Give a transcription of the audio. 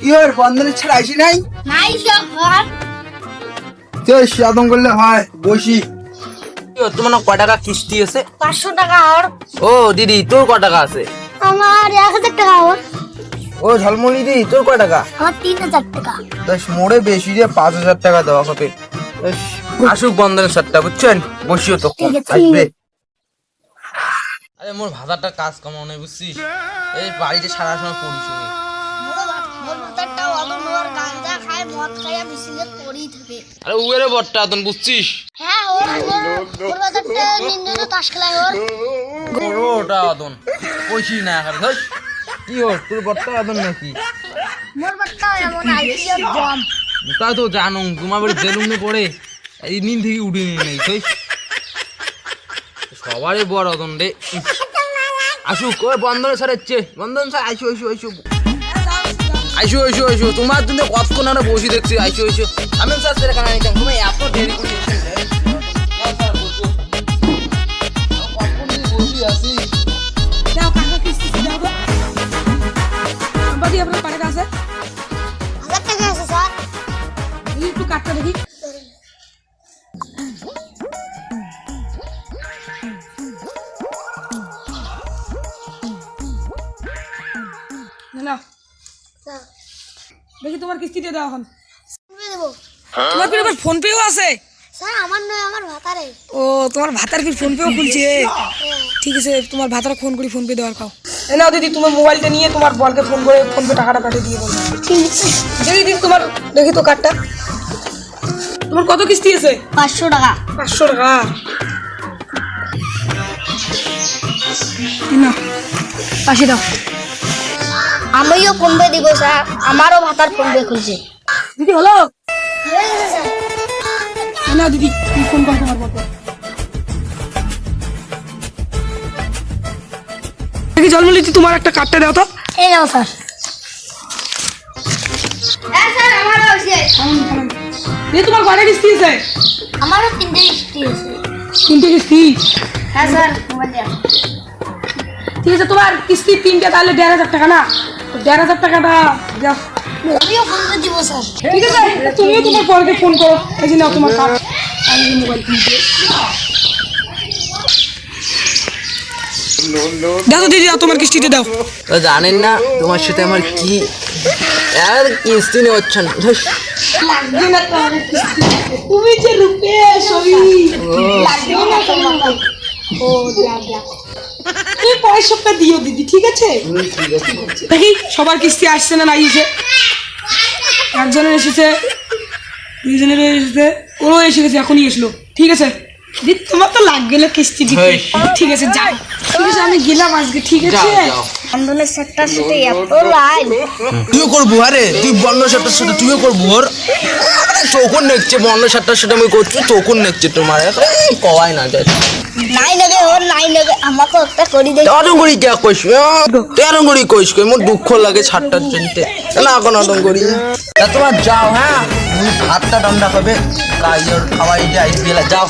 কি ওর বন্ধনের ছাড়া আইসি নাই? নাই সব ঘর। তুই সাধন করলে হয় বসি। তোমার ক টাকা কিস্তি আছে? পাঁচশো টাকা ওর। ও দিদি তোর ক টাকা আছে? আমার এক হাজার টাকা ওর। ও ঝলমলি দি তোর কয় টাকা? আমার তিন হাজার টাকা। দশ মোড়ে বেশি দিয়ে পাঁচ হাজার টাকা দেওয়া হবে। আসুক বন্ধনের সাতটা বুঝছেন? বসিও তো আসবে। আরে মোর ভাতারটা কাজ কামাও নেই বুঝছিস? এই বাড়িতে সারা সময় পড়ি শুনি খায় মদ খায় থাকে। আরে উয়েরে বটটা আদন বুঝছিস? হ্যাঁ ওর ওর ওর ভাতারটা তাস খেলায় ওর। ওটা আদন। কইছি না ধস। কি ওর তোর বটটা আদন নাকি? মোর এমন তা তো জানো তোমার বাড়ি জেলুমে পড়ে। এই নিন থেকে উঠে নিয়ে নেই তাই সবারই বড় আদন রে ইস। আসুক ওই বন্ধনের স্যার হচ্ছে বন্ধন স্যার আইসো আইসো আইসো আইসো আইসো আইসো। তোমার তুমি কতক্ষণ আমরা বসে দেখছি? আইসো আইসো। আমি স্যার সেটা কানা নিতাম তুমি এত দেরি করে দেখি। না, দেখি তোমার কিস্তিটা দাও এখন। তোমার ফির আবার ফোন পেও আছে? স্যার আমার নয় আমার ভাতারে ও তোমার ভাতার ফির ফোন পেও খুলছে ঠিক আছে তোমার ভাতার ফোন করি ফোন পে দেওয়ার খাও। এ নাও দিদি তোমার মোবাইলটা নিয়ে তোমার বলকে ফোন করে ফোন পে টাকাটা কাটে দিয়ে বলো। ঠিক আছে। দেখি দিদি তোমার দেখি তো কার্ডটা। তোমার কত কিস্তি আছে? পাঁচশো টাকা। পাঁচশো টাকা। না পাশে দাও। আমিও ফোনপে দিব স্যার আমারও ভাতার ফোনপে খুলছে দিদি হলো হয়ে নাও দিদি তুমি ফোন করো তোমার জন্মলি তোমার একটা কার্ডটা দাও তো। এই নাও স্যার। হ্যাঁ স্যার আমারও আছে দিদি তোমার কয়টা কিস্তি আছে? আমারও তিনটে কিস্তি আছে। তিনটে কিস্তি? হ্যাঁ স্যার মোবাইল ঠিক আছে তোমার কিস্তি তিনটে তাহলে দেড় হাজার টাকা না? দেড় হাজার টাকাটা দিব স্যার। ঠিক আছে তুমিও তোমার পরকে ফোন করো। এই যে নাও তোমার কার্ড আমি মোবাইল কিনতে দাও দিদি দাও তোমার কিস্তিতে দাও। তো জানেন না তোমার সাথে আমার কি আর কিস্তি হচ্ছে না। তুমি যে রূপে সবই লাগবে না তোমার ও যা যা। তুমি পরের সপ্তাহ দিও দিদি ঠিক আছে? দেখি সবার কিস্তি আসছে না নাই এসে। একজনের এসেছে দুইজনের এসেছে ওরও এসে গেছে এখনই এসলো। ঠিক আছে? দিদি তোমার তো লাগবে না কিস্তি ঠিক আছে যাও। ঠিক আছে আমি গেলাম আজকে ঠিক আছে? বন্ধনের সেটটার সাথে এত লাইন তুইও করব আরে। তুই বন্ধ সাতটার সাথে তুইও করব ওর। চৌকন নেকছে বন্ধ সাতটার সাথে আমি করছি চৌকন নেকছে তোমার। কবাই না যায় নাই লাগে ওর নাই লাগে আমাকে একটা করি দে। তেরো করি কে কইস তেরো করি কইস কই মোর দুঃখ লাগে ছাড়টার চিনতে না এখন অদম করি তা তোমার যাও হ্যাঁ ভাতটা ডান্ডা হবে কাজ খাওয়াই যাই গেলা যাও।